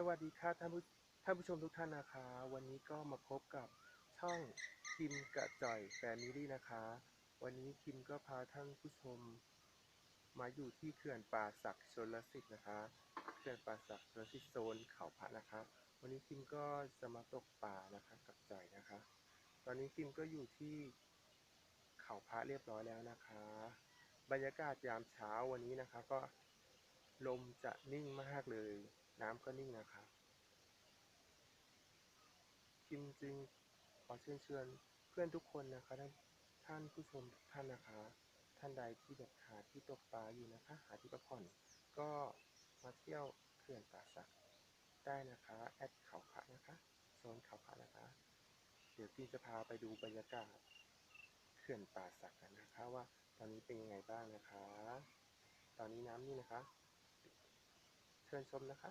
สวัสดีครับท่านผู้ท่านผู้ชมทุกท่านนะคะ วันนี้ก็มาพบกับช่องคิมกระจ่อยแฟมิลี่นะคะ วันนี้คิมก็พาท่านผู้ชม มาอยู่ที่เขื่อนป่าศักดิ์ชนลสิทธิ์นะคะเขื่อนป่าศักดิ์ชนลสิทธิ์โซนเขาพระนะคะ วันนี้คิมก็จะมาตกป่านะคะกับจ่อยนะคะ ตอนนี้คิมก็อยู่ที่เขาพระเรียบร้อยแล้วนะคะ บรรยากาศยามเช้าวันนี้นะคะก็ลมจะนิ่งมากเลย น้ำก็นิ่งนะคะคิมจึงขอเชิญเชิญเพื่อนทุกคนนะคะท่านท่านผู้ชมทุกท่านนะคะ ท่านใดที่แบบหาที่ตกปลาอยู่นะคะ หาที่พักผ่อน ก็มาเที่ยวเขื่อนป่าสักได้นะคะแอดเขาพระนะคะโซนเขาพระนะคะ เดี๋ยวพี่จะพาไปดูบรรยากาศเขื่อนป่าสักกันนะคะ ว่าตอนนี้เป็นยังไงบ้างนะคะ ตอนนี้น้ำนี่นะคะ เชิญชมนะคะ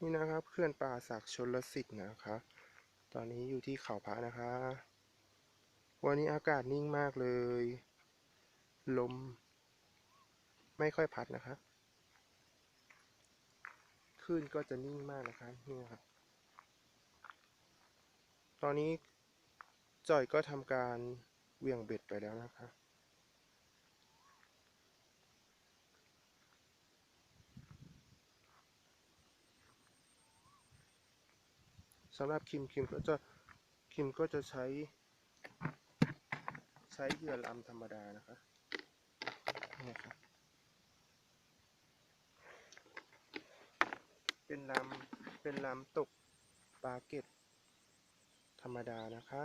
นี่นะครับเขื่อนป่าศักชนลสิทธิ์นะคะ ตอนนี้อยู่ที่เขาพระนะคะ วันนี้อากาศนิ่งมากเลย ลม ไม่ค่อยพัดนะคะคลื่นก็จะนิ่งมากนะคะนี่นะครับ ตอนนี้จ่อยก็ทำการ เวียงเบ็ดไปแล้วนะคะ สำหรับคิมคิมก็จะคิมก็จะใช้ ใช้เหยื่อลำธรรมดานะคะนี่ครับเป็นลำเป็นลำตกปลาเก็ตธรรมดานะคะ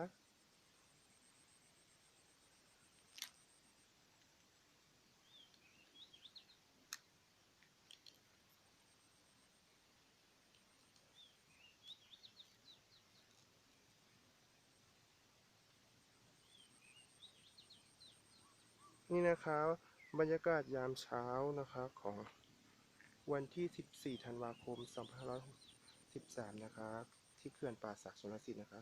นี่นะคะบบรรยากาศยามเช้านะคะของวันที่ 14 ธันวาคม 2513นะคะที่เขื่อนป่าศักดิ์ชลสิทธิ์นะคะ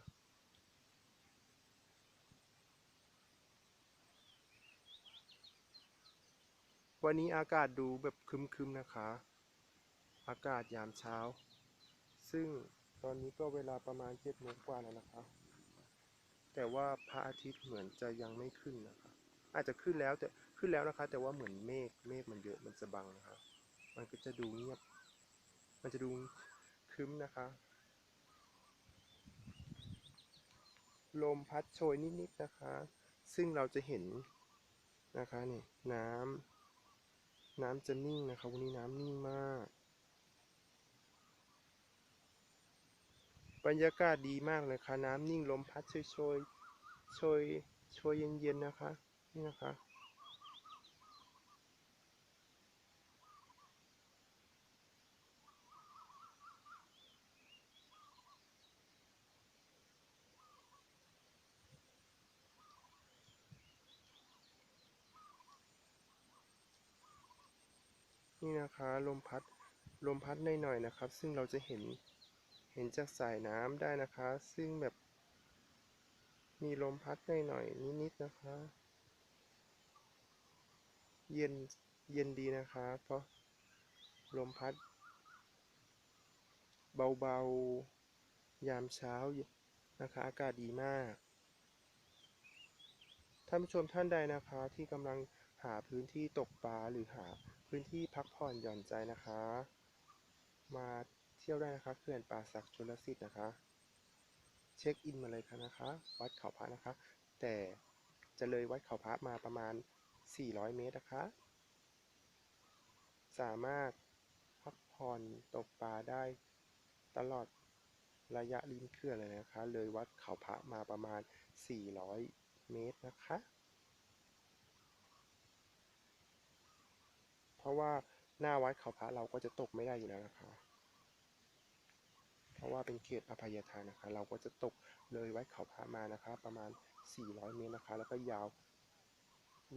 วันนี้อากาศดูแบบคึมๆนะคะ อากาศยามเช้า ซึ่งตอนนี้ก็เวลาประมาณ7โมงกว่าแล้วนะคะ แต่ว่าพระอาทิตย์เหมือนจะยังไม่ขึ้นนะคะ อาจจะขึ้นแล้วแต่ขึ้นแล้วนะคะ แต่ว่าเหมือนเมฆเมฆมันเยอะมันจะบังนะคะมันก็จะดูเงียบ มันจะดูคึ้มนะคะ ลมพัดโชยนิดๆนะคะ ซึ่งเราจะเห็นนะคะนี่น้ำน้ำจะนิ่งนะคะ วันนี้น้ำนิ่งมาก บรรยากาศดีมากเลยค่ะ น้ำนิ่งลมพัดโชยโชยโชยโชยเย็นๆนะคะ นี่นะคะนี่นะคะลมพัดลมพัดหน่อยๆนะครับ ซึ่งเราจะเห็นเห็นจากสายน้ำได้นะคะ ซึ่งแบบมีลมพัดหน่อยๆนิดๆนะคะ เย็นเย็นดีนะคะเพราะลมพัด เบาๆ ยามเช้านะคะอากาศดีมากท่านผู้ชมท่านใดนะคะที่กำลังหาพื้นที่ตกปลาหรือหาพื้นที่พักผ่อนหย่อนใจนะคะ มาเที่ยวได้นะคะเขื่อนป่าศักชลสิทธิ์นะคะ เช็คอินมาเลยค่ะนะคะ วัดเขาพระนะคะ แต่จะเลยวัดเขาพระมาประมาณ 400 เมตรนะคะ สามารถพักผ่อนตกปลาได้ตลอดระยะริมเขื่อนเลยนะคะ เลยวัดเขาพระมาประมาณ 400 เมตรนะคะ เพราะว่าหน้าวัดเขาพระเราก็จะตกไม่ได้อยู่แล้วนะคะ เพราะว่าเป็นเขตอภัยทานนะคะ เราก็จะตกเลยวัดเขาพระมานะคะ ประมาณ 400 เมตรนะคะ แล้วก็ยาว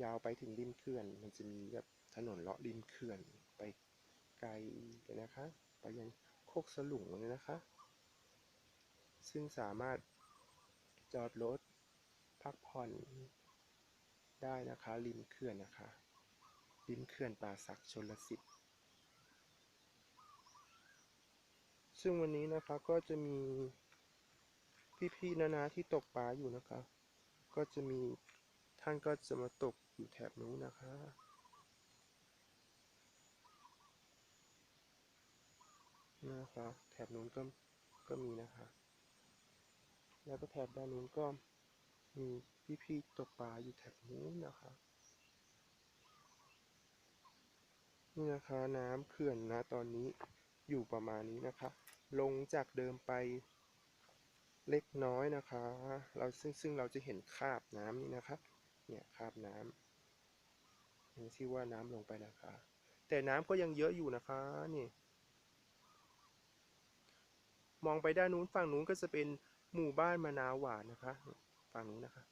ยาวไปถึงริมเขื่อน มันจะมีแบบถนนเลาะริมเขื่อนไปไกลเลยนะคะ ไปยังโคกสลุงเลยนะคะ ซึ่งสามารถจอดรถพักผ่อนได้นะคะริมเขื่อนนะคะริมเขื่อนป่าศักชนลสิทธิ์ซึ่งวันนี้นะคะก็จะมีพี่ๆนานาที่ตกปลาอยู่นะคะ ก็จะมี ท่านก็จะมาตกอยู่แถบนู้นนะคะนะคะแถบนู้นก็ก็มีนะคะ แล้วก็แถบด้านนู้นก็มีพี่ๆตกปลาอยู่แถบนู้นนะคะนี่นะคะน้ำเขื่อนนะตอนนี้อยู่ประมาณนี้นะคะ ลงจากเดิมไปเล็กน้อยนะคะ เราซึ่งซึ่งเราจะเห็นคราบน้ำนี่นะคะ เนี่ยคราบน้ำนี่ชื่อว่าน้ำลงไปนะคะ แต่น้ำก็ยังเยอะอยู่นะคะนี่ มองไปด้านนู้นฝั่งนู้นก็จะเป็นหมู่บ้านมะนาวหวานนะคะ ฝั่งนู้นนะคะ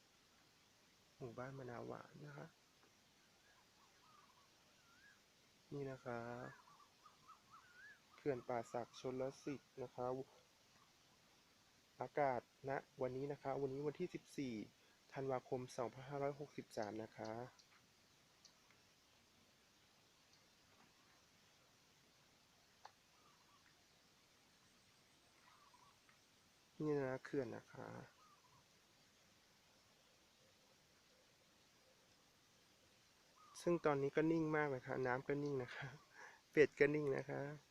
หมู่บ้านมะนาวหวานนะคะ นี่นะคะเขื่อนป่าศักชนลสิทธิ์นะคะ อากาศณวันนี้นะคะ วันนี้วันที่ 14 ธันวาคม 2563 นะคะ นี่นะเขื่อนนะคะซึ่งตอนนี้ก็นิ่งมากนะคะ น้ำก็นิ่งนะคะ เป็ดก็นิ่งนะคะ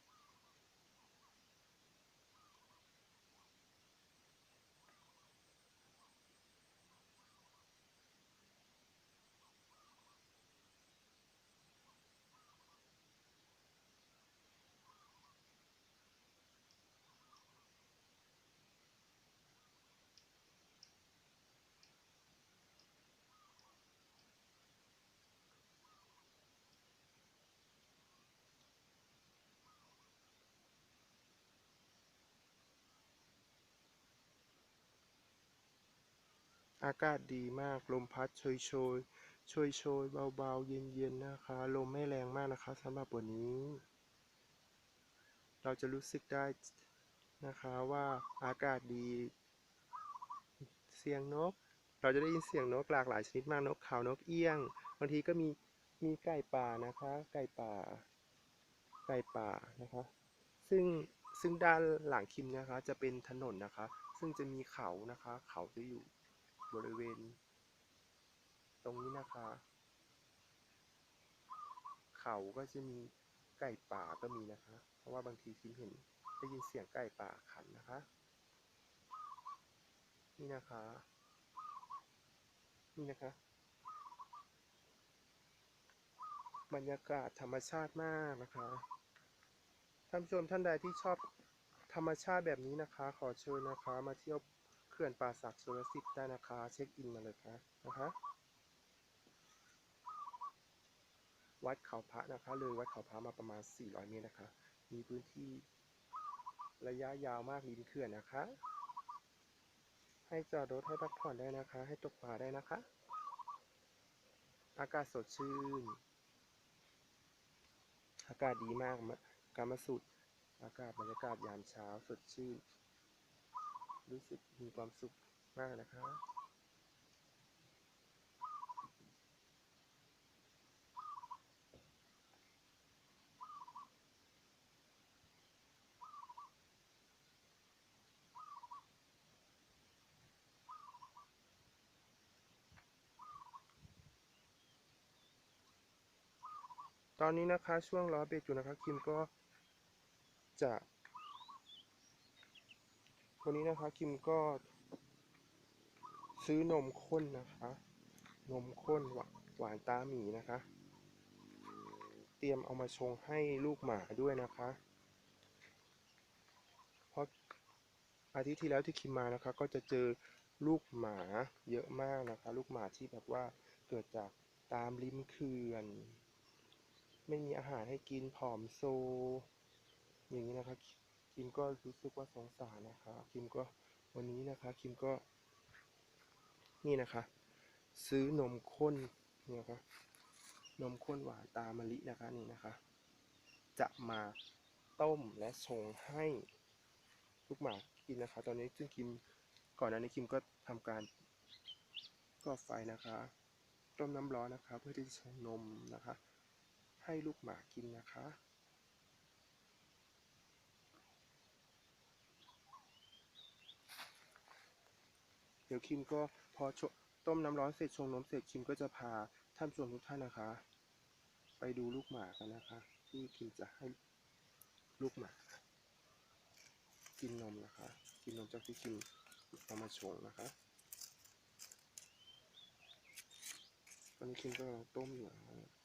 อากาศดีมาก ลมพัดโชยโชยโชยโชยเบาๆ เย็นๆ นะคะ ลมไม่แรงมากนะคะสำหรับวันนี้ เราจะรู้สึกได้นะคะว่าอากาศดี เสียงนก เราจะได้ยินเสียงนกหลากหลายชนิดมากนกขานกเอี้ยง บางทีก็มีมีไก่ป่านะคะ ไก่ป่า ไก่ป่านะคะ ซึ่งซึ่งด้านหลังคิมนะคะจะเป็นถนนนะคะ ซึ่งจะมีเขานะคะ เขาจะอยู่ บริเวณ ตรงนี้นะคะ เขาก็จะมีไก่ป่าก็มีนะคะ เพราะว่าบางทีคิมเห็นได้ยินเสียงไก่ป่าขันนะคะ นี่นะคะ นี่นะคะ บรรยากาศธรรมชาติมากนะคะ ท่านผู้ชมท่านใดที่ชอบธรรมชาติแบบนี้นะคะ ขอเชิญนะคะ มาเที่ยว ขื่อนป่าศักดิ์ชลสิทธิ์ได้นะคะ เช็คอินมาเลยค่ะนะคะวัดเขาพระนะคะเลยวัดเขาพระมาประมาณ 400 เมตรนะคะ มีพื้นที่ระยะยาวมากริมเขื่อนนะคะ ให้จอดรถให้พักผ่อนได้นะคะ ให้ตกปลาได้นะคะ อากาศสดชื่น อากาศดีมากมะการมาสูดอากาศบรรยากาศยามเช้าสดชื่น รู้สึกมีความสุขมากนะคะตอนนี้นะคะช่วงล้อเบรกอยู่นะคะคิมก็จะ วันนี้นะคะคิมก็ซื้อนมข้นนะคะ นมข้นหวานหวานตาหมีนะคะ เตรียมเอามาชงให้ลูกหมาด้วยนะคะ เพราะอาทิตย์ที่แล้วที่คิมมานะคะ ก็จะเจอลูกหมาเยอะมากนะคะ ลูกหมาที่แบบว่าเกิดจากตามริมเขื่อน ไม่มีอาหารให้กินผอมโซ อย่างนี้นะคะ คิมก็รู้สึกว่าสงสารนะคะ คิมก็วันนี้นะคะ คิมก็ นี่นะคะ ซื้อนมข้นเนี่ยนะคะนมข้นหวานตามะลินะคะนี่นะคะ จะมาต้มและชงให้ลูกหมากินนะคะ ตอนนี้ซึ่งคิมก่อนหน้านี้คิมก็ทำการก่อไฟนะคะต้มน้ำร้อนนะคะ เพื่อที่จะชงนมนะคะ ให้ลูกหมากินนะคะ เดี๋ยวคิมก็พอชต้มน้ำร้อนเสร็จชงนมเสร็จคิมก็จะพาท่านผู้ชมทุกท่านนะคะ ไปดูลูกหมากันนะคะ ที่คิมจะให้ลูกหมา กินนมนะคะ กินนมจากที่คิมเอามาชงนะคะตอนนี้คิมก็ต้มอยู่นะคะ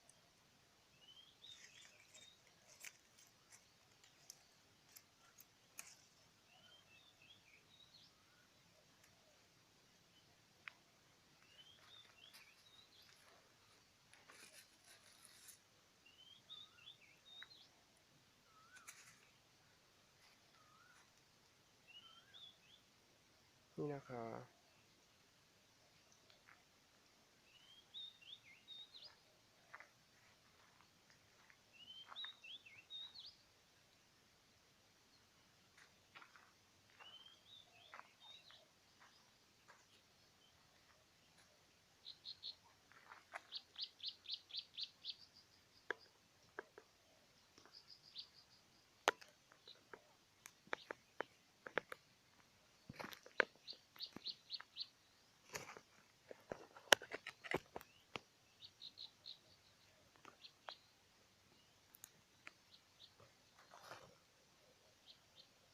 นี่นะคะ